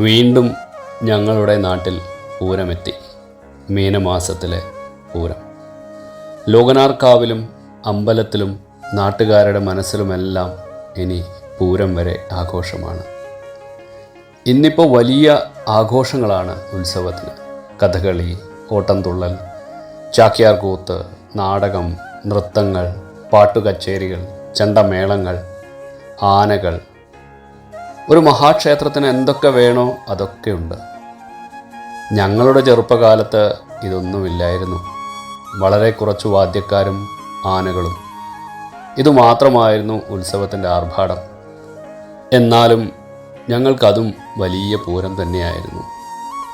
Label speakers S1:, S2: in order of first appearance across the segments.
S1: വീണ്ടും ഞങ്ങളുടെ നാട്ടിൽ പൂരമെത്തി. മീനമാസത്തിലെ പൂരം. ലോകനാർക്കാവിലും അമ്പലത്തിലും നാട്ടുകാരുടെ മനസ്സിലുമെല്ലാം ഇനി പൂരം വരെ ആഘോഷമാണ്. ഇന്നിപ്പോൾ വലിയ ആഘോഷങ്ങളാണ് ഉത്സവത്തിന്. കഥകളി ഓട്ടംതുള്ളൽ ചാക്യാർകൂത്ത് നാടകം നൃത്തങ്ങൾ പാട്ടുകച്ചേരികൾ ചണ്ടമേളങ്ങൾ ആനകൾ ഒരു മഹാക്ഷേത്രത്തിന് എന്തൊക്കെ വേണോ അതൊക്കെ ഉണ്ട്. ഞങ്ങളുടെ ചെറുപ്പകാലത്ത് ഇതൊന്നുമില്ലായിരുന്നു. വളരെ കുറച്ച് വാദ്യക്കാരും ആനകളും. ഇതുമാത്രമായിരുന്നു ഉത്സവത്തിന്റെ ആർഭാടം. എന്നാലും ഞങ്ങൾക്കതും വലിയ പൂരം തന്നെയായിരുന്നു.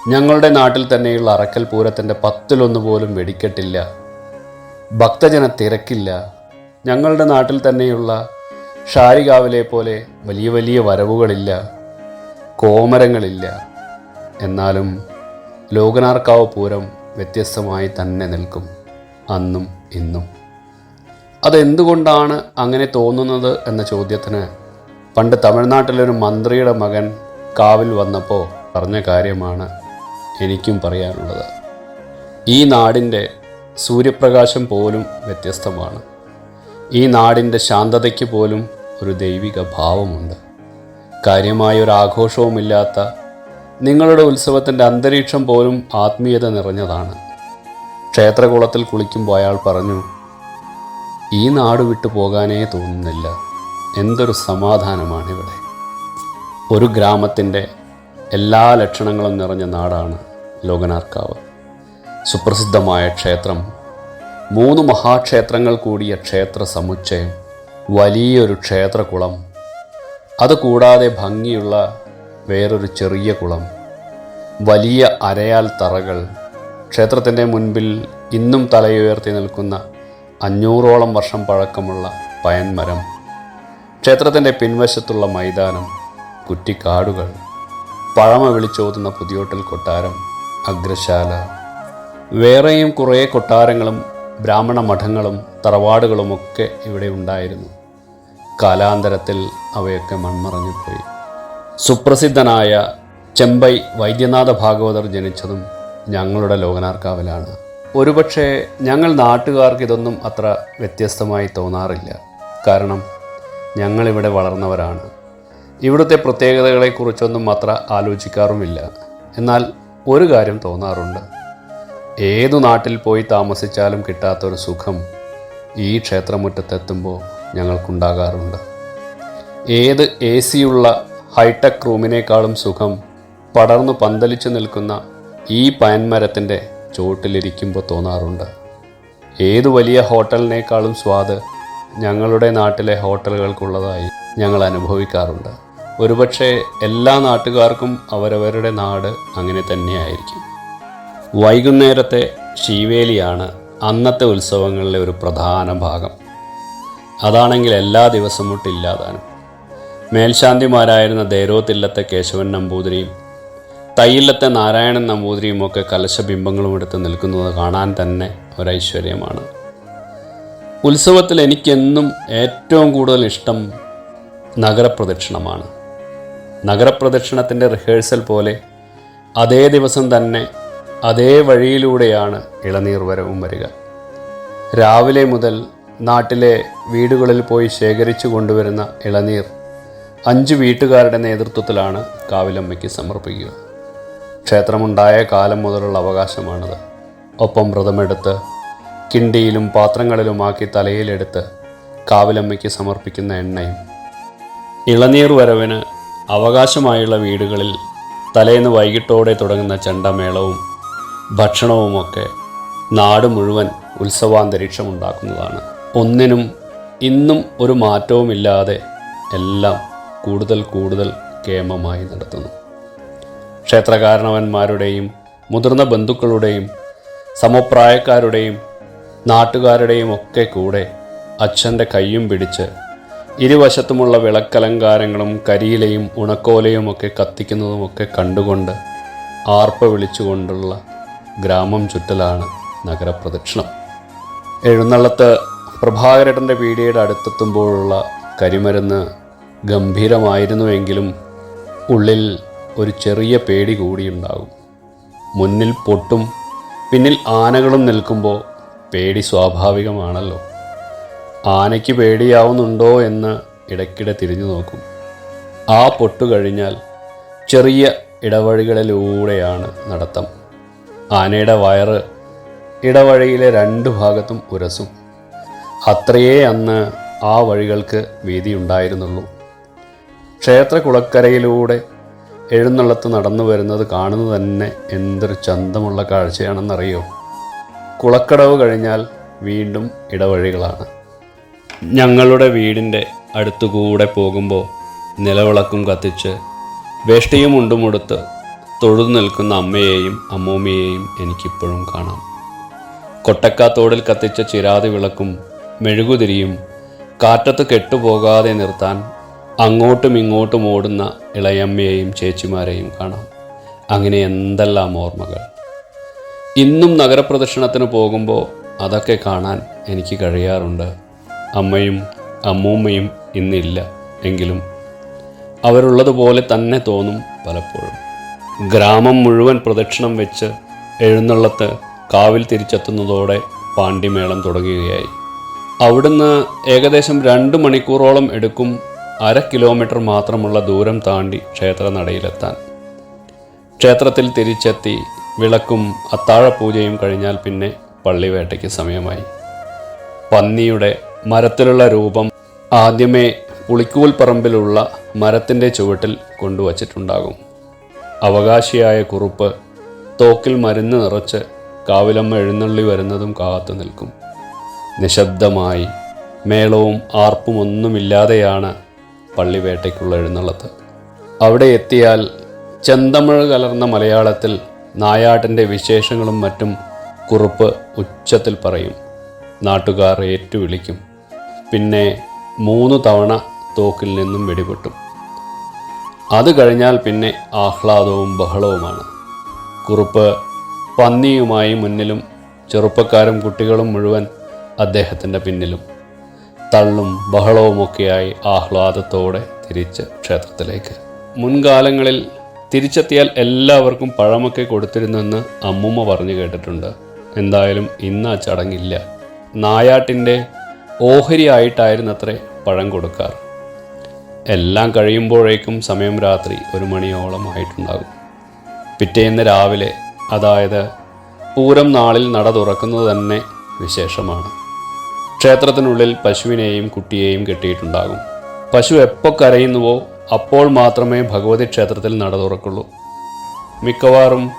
S1: ഞങ്ങളുടെ നാട്ടിൽ തന്നെയുള്ള അറക്കൽ പൂരത്തിന്റെ പത്തിലൊന്ന് പോലും വെടിക്കെട്ടില്ല. ഭക്തജന തിരക്കില്ല. ഞങ്ങളുടെ നാട്ടിൽ തന്നെയുള്ള ഷാരികാവിലെ പോലെ വലിയ വലിയ വരവുകളില്ല കോമരങ്ങളില്ല. എന്നാലും ലോകനാർക്കാവ് പൂരം വ്യത്യസ്തമായി തന്നെ നിൽക്കും അന്നും ഇന്നും. അതെന്തുകൊണ്ടാണ് അങ്ങനെ തോന്നുന്നത് എന്ന ചോദ്യത്തിന് പണ്ട് തമിഴ്നാട്ടിലൊരു മന്ത്രിയുടെ മകൻ കാവിൽ വന്നപ്പോൾ പറഞ്ഞ കാര്യമാണ് എനിക്കും പറയാനുള്ളത്. ഈ നാടിന്റെ സൂര്യപ്രകാശം പോലും വ്യത്യസ്തമാണ്. ഈ നാടിന്റെ ശാന്തതയ്ക്ക് പോലും ഒരു ദൈവിക ഭാവമുണ്ട്. കാര്യമായ ഒരു ആഘോഷവുമില്ലാത്ത നിങ്ങളുടെ ഉത്സവത്തിന്റെ അന്തരീക്ഷം പോലും ആത്മീയത നിറഞ്ഞതാണ്. ക്ഷേത്രകുളത്തിൽ കുളിക്കുമ്പോൾ അയാൾ പറഞ്ഞു ഈ നാട് വിട്ടു പോകാനേ തോന്നുന്നില്ല. എന്തൊരു സമാധാനമാണിവിടെ. ഒരു ഗ്രാമത്തിന്റെ എല്ലാ ലക്ഷണങ്ങളും നിറഞ്ഞ നാടാണ് ലോകനാർക്കാവ്. സുപ്രസിദ്ധമായ ക്ഷേത്രം മൂന്ന് മഹാക്ഷേത്രങ്ങൾ കൂടിയ ക്ഷേത്ര സമുച്ചയം വലിയൊരു ക്ഷേത്രകുളം. അതുകൂടാതെ ഭംഗിയുള്ള വേറൊരു ചെറിയ കുളം. വലിയ അരയാൽ തറകൾ. ക്ഷേത്രത്തിന്റെ മുൻപിൽ ഇന്നും തലയുയർത്തി നിൽക്കുന്ന അഞ്ഞൂറോളം വർഷം പഴക്കമുള്ള പയൻമരം ക്ഷേത്രത്തിന്റെ പിൻവശത്തുള്ള മൈതാനം കുറ്റിക്കാടുകൾ പഴമ വിളിച്ചോതുന്ന പുതിയോട്ടൽ കൊട്ടാരം അഗ്രശാല. വേറെയും കുറേ കൊട്ടാരങ്ങളും ബ്രാഹ്മണ മഠങ്ങളും തറവാടുകളുമൊക്കെ ഇവിടെ ഉണ്ടായിരുന്നു. കാലാന്തരത്തിൽ അവയൊക്കെ മൺമറഞ്ഞുപോയി. സുപ്രസിദ്ധനായ ചെമ്പൈ വൈദ്യനാഥ ഭാഗവതർ ജനിച്ചതും ഞങ്ങളുടെ ലോകനാർക്കാവിലാണ്. ഒരുപക്ഷെ ഞങ്ങൾ നാട്ടുകാർക്ക് ഇതൊന്നും അത്ര വ്യത്യസ്തമായി തോന്നാറില്ല. കാരണം ഞങ്ങളിവിടെ വളർന്നവരാണ്. ഇവിടുത്തെ പ്രത്യേകതകളെക്കുറിച്ചൊന്നും അത്ര ആലോചിക്കാറുമില്ല. എന്നാൽ ഒരു കാര്യം തോന്നാറുണ്ട്. ഏതു നാട്ടിൽ പോയി താമസിച്ചാലും കിട്ടാത്തൊരു സുഖം ഈ ക്ഷേത്രമുറ്റത്തെത്തുമ്പോൾ ഞങ്ങൾക്കുണ്ടാകാറുണ്ട്. ഏത് എ സിയുള്ള ഹൈടെക് റൂമിനേക്കാളും സുഖം പടർന്നു പന്തലിച്ചു നിൽക്കുന്ന ഈ പയൻമരത്തിന്റെ ചുവട്ടിലിരിക്കുമ്പോൾ തോന്നാറുണ്ട്. ഏതു വലിയ ഹോട്ടലിനേക്കാളും സ്വാദ് ഞങ്ങളുടെ നാട്ടിലെ ഹോട്ടലുകൾക്കുള്ളതായി ഞങ്ങൾ അനുഭവിക്കാറുണ്ട്. ഒരുപക്ഷെ എല്ലാ നാട്ടുകാർക്കും അവരവരുടെ നാട് അങ്ങനെ തന്നെയായിരിക്കും. വൈകുന്നേരത്തെ ശീവേലിയാണ് അന്നത്തെ ഉത്സവങ്ങളിലെ ഒരു പ്രധാന ഭാഗം. അതാണെങ്കിൽ എല്ലാ ദിവസവും മുട്ടില്ലാതാനും മേൽശാന്തിമാരായിരുന്ന ദേരോത്തില്ലത്തെ കേശവൻ നമ്പൂതിരിയും തയ്യില്ലത്തെ നാരായണൻ നമ്പൂതിരിയും ഒക്കെ കലശബിംബങ്ങളും എടുത്ത് നിൽക്കുന്നത് കാണാൻ തന്നെ ഒരൈശ്വര്യമാണ്. ഉത്സവത്തിൽ എനിക്കെന്നും ഏറ്റവും കൂടുതൽ ഇഷ്ടം നഗരപ്രദക്ഷിണമാണ്. നഗരപ്രദക്ഷിണത്തിന്റെ റിഹേഴ്സൽ പോലെ അതേ ദിവസം തന്നെ അതേ വഴിയിലൂടെയാണ് ഇളനീർ വരവും വരിക. രാവിലെ മുതൽ നാട്ടിലെ വീടുകളിൽ പോയി ശേഖരിച്ചു കൊണ്ടുവരുന്ന ഇളനീർ അഞ്ച് വീട്ടുകാരുടെ നേതൃത്വത്തിലാണ് കാവിലമ്മയ്ക്ക് സമർപ്പിക്കുക. ക്ഷേത്രമുണ്ടായ കാലം മുതലുള്ള അവകാശമാണത്. ഒപ്പം വ്രതമെടുത്ത് കിണ്ടിയിലും പാത്രങ്ങളിലുമാക്കി തലയിലെടുത്ത് കാവിലമ്മയ്ക്ക് സമർപ്പിക്കുന്ന എണ്ണയും. ഇളനീർ വരവിന് അവകാശമായുള്ള വീടുകളിൽ തലേന്ന് വൈകിട്ടോടെ തുടങ്ങുന്ന ചെണ്ടമേളവും ഭക്ഷണവുമൊക്കെ നാട് മുഴുവൻ ഉത്സവാന്തരീക്ഷം ഉണ്ടാക്കുന്നതാണ് ഒന്നിനും ഇന്നും ഒരു മാറ്റവുമില്ലാതെ എല്ലാം കൂടുതൽ കൂടുതൽ കേമമായി നടത്തുന്നു. ക്ഷേത്രകാരണവന്മാരുടെയും മുതിർന്ന ബന്ധുക്കളുടെയും സമപ്രായക്കാരുടെയും നാട്ടുകാരുടെയും ഒക്കെ കൂടെ അച്ഛന്റെ കൈയും പിടിച്ച് ഇരുവശത്തുമുള്ള വിളക്കലങ്കാരങ്ങളും കരിയിലയും ഉണക്കോലയും ഒക്കെ കത്തിക്കുന്നതുമൊക്കെ കണ്ടുകൊണ്ട് ആർപ്പ വിളിച്ചുകൊണ്ടുള്ള ഗ്രാമം ചുറ്റലാണ് നഗരപ്രദക്ഷിണം. എഴുന്നള്ളത്ത് പ്രഭാകരേട്ടന്റെ പീടികയുടെ അടുത്തെത്തുമ്പോഴുള്ള കരിമരുന്ന് ഗംഭീരമായിരുന്നുവെങ്കിലും ഉള്ളിൽ ഒരു ചെറിയ പേടി കൂടിയുണ്ടാകും. മുന്നിൽ പൊട്ടും പിന്നിൽ ആനകളും നിൽക്കുമ്പോൾ പേടി സ്വാഭാവികമാണല്ലോ. ആനയ്ക്ക് പേടിയാവുന്നുണ്ടോ എന്ന് ഇടയ്ക്കിടെ തിരിഞ്ഞു നോക്കും. ആ പൊട്ടു കഴിഞ്ഞാൽ ചെറിയ ഇടവഴികളിലൂടെയാണ് നടത്തം. ആനയുടെ വയറ് ഇടവഴിയിലെ രണ്ട് ഭാഗത്തും ഉരസും. അത്രയേ അന്ന് ആ വഴികൾക്ക് വീതിയുണ്ടായിരുന്നുള്ളൂ. ക്ഷേത്ര കുളക്കരയിലൂടെ എഴുന്നള്ളത്ത് നടന്നു വരുന്നത് കാണുന്നത് തന്നെ എന്തൊരു ചന്തമുള്ള കാഴ്ചയാണെന്നറിയോ? കുളക്കടവ് കഴിഞ്ഞാൽ വീണ്ടും ഇടവഴികളാണ്. ഞങ്ങളുടെ വീടിന്റെ അടുത്തുകൂടെ പോകുമ്പോൾ നിലവിളക്കും കത്തിച്ച് വേഷ്ടിയും ഉണ്ടുമുടുത്ത് തൊഴുതു നിൽക്കുന്ന അമ്മയെയും അമ്മൂമ്മയെയും എനിക്കിപ്പോഴും കാണാം. കൊട്ടക്കാത്തോടിൽ കത്തിച്ച ചിരാതി വിളക്കും മെഴുകുതിരിയും കാറ്റത്ത് കെട്ടുപോകാതെ നിർത്താൻ അങ്ങോട്ടും ഇങ്ങോട്ടും ഓടുന്ന ഇളയമ്മയെയും ചേച്ചിമാരെയും കാണാം. അങ്ങനെ എന്തെല്ലാം ഓർമ്മകൾ. ഇന്നും നഗരപ്രദക്ഷിണത്തിന് പോകുമ്പോൾ അതൊക്കെ കാണാൻ എനിക്ക് കഴിയാറുണ്ട്. അമ്മയും അമ്മൂമ്മയും ഇന്നില്ല എങ്കിലും അവരുള്ളതുപോലെ തന്നെ തോന്നും പലപ്പോഴും. ഗ്രാമം മുഴുവൻ പ്രദക്ഷിണം വെച്ച് എഴുന്നള്ളത്ത് കാവിൽ തിരിച്ചെത്തുന്നതോടെ പാണ്ഡിമേളം തുടങ്ങുകയായി. അവിടുന്ന് ഏകദേശം രണ്ട് മണിക്കൂറോളം എടുക്കും അര കിലോമീറ്റർ മാത്രമുള്ള ദൂരം താണ്ടി ക്ഷേത്ര നടയിലെത്താൻ ക്ഷേത്രത്തിൽ തിരിച്ചെത്തി വിളക്കും അത്താഴപൂജയും കഴിഞ്ഞാൽ പിന്നെ പള്ളിവേട്ടയ്ക്ക് സമയമായി. പന്നിയുടെ മരത്തിലുള്ള രൂപം ആദ്യമേ പുളിക്കൂൽ പറമ്പിലുള്ള മരത്തിന്റെ ചുവട്ടിൽ കൊണ്ടുവച്ചിട്ടുണ്ടാകും. അവകാശിയായ കുറുപ്പ് തോക്കിൽ മരുന്ന് നിറച്ച് കാവിലമ്മ എഴുന്നള്ളി വരുന്നതും കാത്തു നിൽക്കും. നിശബ്ദമായി മേളവും ആർപ്പും ഒന്നുമില്ലാതെയാണ് പള്ളിവേട്ടയ്ക്കുള്ള എഴുന്നള്ളത്ത്. അവിടെ എത്തിയാൽ ചെന്തമിഴ് കലർന്ന മലയാളത്തിൽ നായാട്ടിന്റെ വിശേഷങ്ങളും മറ്റും കുറുപ്പ് ഉച്ചത്തിൽ പറയും. നാട്ടുകാർ ഏറ്റുവിളിക്കും. പിന്നെ മൂന്ന് തവണ തോക്കിൽ നിന്നും വെടിപൊട്ടും. അത് കഴിഞ്ഞാൽ പിന്നെ ആഹ്ലാദവും ബഹളവുമാണ്. കുറുപ്പ് പന്നിയുമായി മുന്നിലും ചെറുപ്പക്കാരും കുട്ടികളും മുഴുവൻ അദ്ദേഹത്തിന്റെ പിന്നിലും. തള്ളും ബഹളവുമൊക്കെയായി ആഹ്ലാദത്തോടെ തിരിച്ച് ക്ഷേത്രത്തിലേക്ക്. മുൻകാലങ്ങളിൽ തിരിച്ചെത്തിയാൽ എല്ലാവർക്കും പഴമൊക്കെ കൊടുത്തിരുന്നെന്ന് അമ്മുമ്മ പറഞ്ഞു കേട്ടിട്ടുണ്ട്. എന്തായാലും ഇന്ന് ആ ചടങ്ങില്ല. നായാട്ടിന്റെ ഓഹരിയായിട്ടായിരുന്നത്രേ പഴം കൊടുക്കാറ്. എല്ലാം കഴിയുമ്പോഴേക്കും സമയം രാത്രി ഒരു മണിയോളം ആയിട്ടുണ്ടാകും. പിറ്റേന്ന് രാവിലെ അതായത് പൂരം നാളിൽ നട തുറക്കുന്നത് തന്നെ വിശേഷമാണ്. ക്ഷേത്രത്തിനുള്ളിൽ പശുവിനെയും കുട്ടിയെയും കെട്ടിയിട്ടുണ്ടാകും. പശു എപ്പോൾ കരയുന്നുവോ അപ്പോൾ മാത്രമേ ഭഗവതി ക്ഷേത്രത്തിൽ നട തുറക്കുള്ളൂ. മിക്കവാറും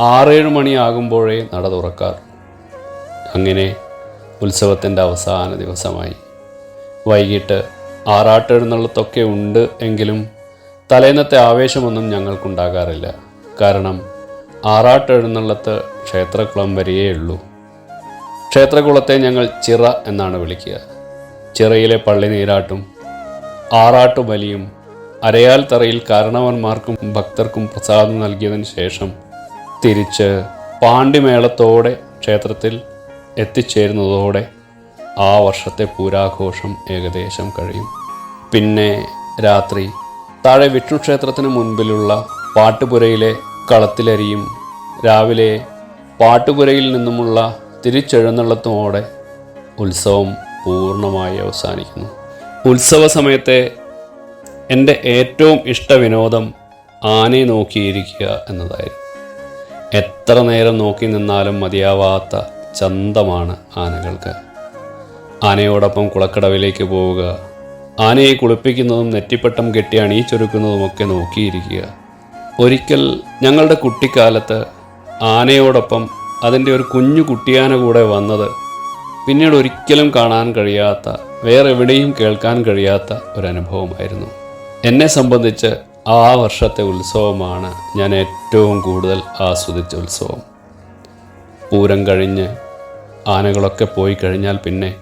S1: ആറേഴ് മണിയാകുമ്പോഴേ നട തുറക്കാറ് അങ്ങനെ ഉത്സവത്തിന്റെ അവസാന ദിവസമായി. വൈകിട്ട് ആറാട്ടെഴുന്നള്ളത്തൊക്കെ ഉണ്ട് എങ്കിലും തലേന്നത്തെ ആവേശമൊന്നും ഞങ്ങൾക്കുണ്ടാകാറില്ല. കാരണം ആറാട്ടെഴുന്നള്ളത്ത് ക്ഷേത്രകുളം വരെയേ ഉള്ളൂ. ക്ഷേത്രകുളത്തെ ഞങ്ങൾ ചിറ എന്നാണ് വിളിക്കുക. ചിറയിലെ പള്ളി നീരാട്ടും ആറാട്ടുബലിയും അരയാൽ തറയിൽ കാരണവന്മാർക്കും ഭക്തർക്കും പ്രസാദം നൽകിയതിന് ശേഷം തിരിച്ച് പാണ്ഡിമേളത്തോടെ ക്ഷേത്രത്തിൽ എത്തിച്ചേരുന്നതോടെ ആ വർഷത്തെ പൂരാഘോഷം ഏകദേശം കഴിയും. പിന്നെ രാത്രി താഴെ വിഷ്ണു ക്ഷേത്രത്തിന് മുൻപിലുള്ള പാട്ടുപുരയിലെ കളത്തിലരിയും രാവിലെ പാട്ടുപുരയിൽ നിന്നുമുള്ള തിരിച്ചെഴുന്നള്ളത്തുമോടെ ഉത്സവം പൂർണമായി അവസാനിക്കുന്നു. ഉത്സവ സമയത്തെ എന്റെ ഏറ്റവും ഇഷ്ട വിനോദം ആനയെ നോക്കിയിരിക്കുക എന്നതായിരുന്നു. എത്ര നേരം നോക്കി നിന്നാലും മതിയാവാത്ത ചന്തമാണ് ആനകൾക്ക്. ആനയോടൊപ്പം കുളക്കടവിലേക്ക് പോവുക. ആനയെ കുളിപ്പിക്കുന്നതും നെറ്റിപ്പട്ടം കെട്ടി അണിയിച്ചൊരുക്കുന്നതുമൊക്കെ നോക്കിയിരിക്കുക. ഒരിക്കൽ ഞങ്ങളുടെ കുട്ടിക്കാലത്ത് ആനയോടൊപ്പം അതിന്റെ ഒരു കുഞ്ഞു കുട്ടിയാന കൂടെ വന്നത് പിന്നീട് ഒരിക്കലും കാണാൻ കഴിയാത്ത വേറെ എവിടെയും കേൾക്കാൻ കഴിയാത്ത ഒരനുഭവമായിരുന്നു. എന്നെ സംബന്ധിച്ച് ആ വർഷത്തെ ഉത്സവമാണ് ഞാൻ ഏറ്റവും കൂടുതൽ ആസ്വദിച്ച ഉത്സവം. പൂരം കഴിഞ്ഞ് ആനകളൊക്കെ പോയി കഴിഞ്ഞാൽ പിന്നെ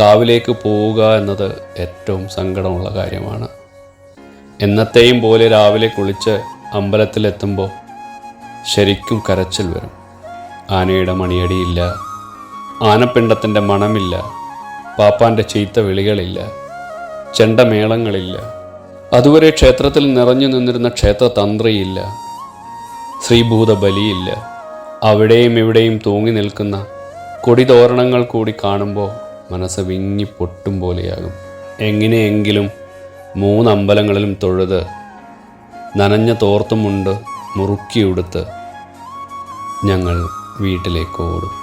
S1: കാവിലേക്ക് പോവുക എന്നത് ഏറ്റവും സങ്കടമുള്ള കാര്യമാണ്. എന്നത്തെയും പോലെ രാവിലെ കുളിച്ച് അമ്പലത്തിലെത്തുമ്പോൾ ശരിക്കും കരച്ചിൽ വരും. ആനയുടെ മണിയടിയില്ല ആനപ്പിണ്ടത്തിന്റെ മണമില്ല പാപ്പാന്റെ ചീത്ത വിളികളില്ല ചെണ്ടമേളങ്ങളില്ല അതുവരെ ക്ഷേത്രത്തിൽ നിറഞ്ഞു നിന്നിരുന്ന ക്ഷേത്ര തന്ത്രിയില്ല ശ്രീഭൂത ബലിയില്ല അവിടെയും ഇവിടെയും തൂങ്ങി നിൽക്കുന്ന കൊടിതോരണങ്ങൾ കൂടി കാണുമ്പോൾ മനസ്സ് വിങ്ങി പൊട്ടും പോലെയാകും. എങ്ങനെയെങ്കിലും മൂന്നമ്പലങ്ങളിലും തൊഴുത് നനഞ്ഞ തോർത്തുമുണ്ട് മുറുക്കിയെടുത്ത് ഞങ്ങൾ വീട്ടിലേക്ക് ഓടും.